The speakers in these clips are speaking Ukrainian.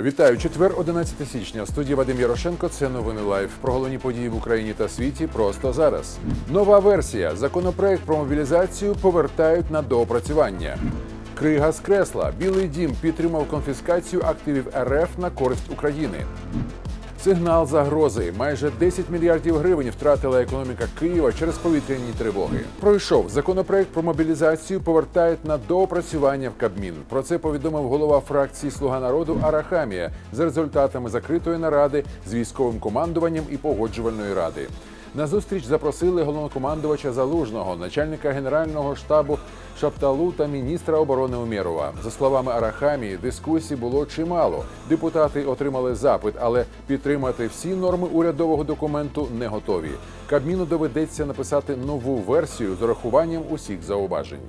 Вітаю четвер, 11 січня. В студії Вадим Ярошенко. Це новини лайф. Про головні події в Україні та світі просто зараз. Нова версія. Законопроект про мобілізацію повертають на доопрацювання. Крига з кресла. Білий дім підтримав конфіскацію активів РФ на користь України. Сигнал загрози. Майже 10 мільярдів гривень втратила економіка Києва через повітряні тривоги. Пройшов законопроект про мобілізацію. Повертають на доопрацювання в Кабмін. Про це повідомив голова фракції Слуга народу Арахамія за результатами закритої наради з військовим командуванням і погоджувальної ради. На зустріч запросили головнокомандувача Залужного, начальника генерального штабу Шапталу та міністра оборони Умєрова. За словами Арахамії, дискусій було чимало. Депутати отримали запит, але підтримати всі норми урядового документу не готові. Кабміну доведеться написати нову версію з урахуванням усіх зауважень.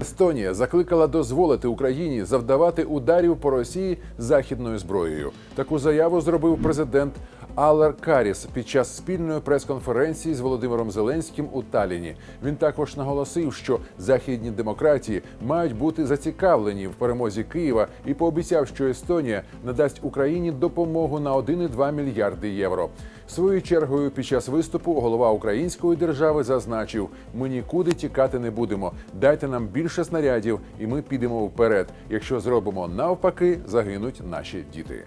Естонія закликала дозволити Україні завдавати ударів по Росії західною зброєю. Таку заяву зробив президент Алер Каріс під час спільної прес-конференції з Володимиром Зеленським у Таліні. Він також наголосив, що західні демократії мають бути зацікавлені в перемозі Києва і пообіцяв, що Естонія надасть Україні допомогу на 1,2 мільярди євро. Своєю чергою під час виступу голова української держави зазначив: ми нікуди тікати не будемо. Дайте нам більше снарядів, і ми підемо вперед. Якщо зробимо навпаки, загинуть наші діти.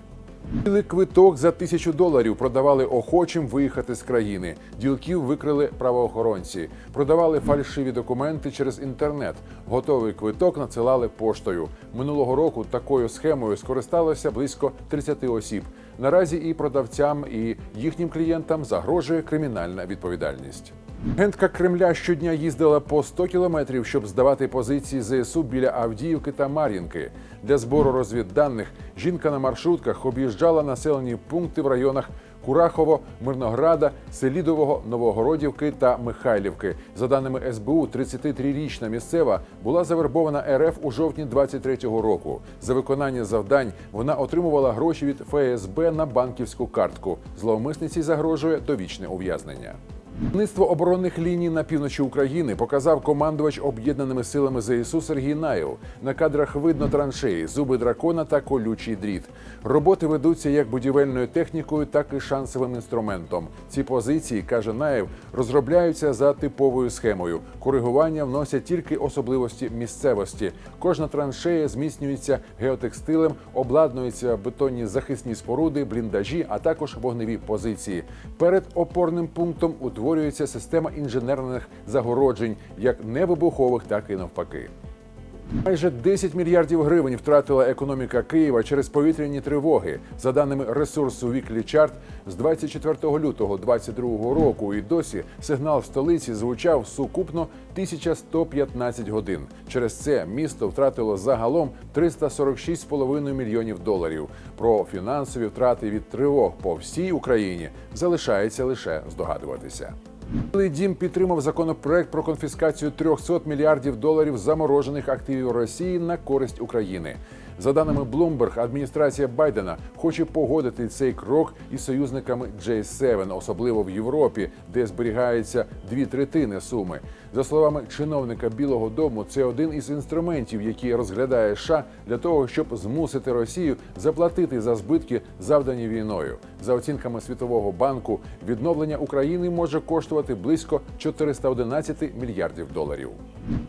Білий квиток за тисячу доларів продавали охочим виїхати з країни. Ділків викрили правоохоронці, продавали фальшиві документи через інтернет. Готовий квиток надсилали поштою. Минулого року такою схемою скористалося близько 30 осіб. Наразі і продавцям, і їхнім клієнтам загрожує кримінальна відповідальність. Агентка Кремля щодня їздила по 100 кілометрів, щоб здавати позиції ЗСУ біля Авдіївки та Мар'їнки. Для збору розвідданих жінка на маршрутках об'їжджала населені пункти в районах Курахово, Мирнограда, Селідового, Новогородівки та Михайлівки. За даними СБУ, 33-річна місцева була завербована РФ у жовтні 23-го року. За виконання завдань вона отримувала гроші від ФСБ на банківську картку. Зловмисниці загрожує довічне ув'язнення. Керівництво оборонних ліній на півночі України показав командувач об'єднаними силами ЗСУ Сергій Наєв. На кадрах видно траншеї, зуби дракона та колючий дріт. Роботи ведуться як будівельною технікою, так і шансовим інструментом. Ці позиції, каже Наєв, розробляються за типовою схемою. Коригування вносять тільки особливості місцевості. Кожна траншея зміцнюється геотекстилем, обладнуються бетонні захисні споруди, бліндажі, а також вогневі позиції. Перед опорним пунктом утворюється система інженерних загороджень, як невибухових, так і навпаки. Майже 10 мільярдів гривень втратила економіка Києва через повітряні тривоги. За даними ресурсу Weekly Chart, з 24 лютого 2022 року і досі сигнал в столиці звучав сукупно 1115 годин. Через це місто втратило загалом 346,5 мільйонів доларів. Про фінансові втрати від тривог по всій Україні залишається лише здогадуватися. Білий дім підтримав законопроект про конфіскацію 300 мільярдів доларів заморожених активів Росії на користь України. За даними Bloomberg, адміністрація Байдена хоче погодити цей крок із союзниками J7, особливо в Європі, де зберігається дві третини суми. За словами чиновника Білого Дому, це один із інструментів, які розглядає США для того, щоб змусити Росію заплатити за збитки, завдані війною. За оцінками Світового банку, відновлення України може коштувати близько 411 мільярдів доларів.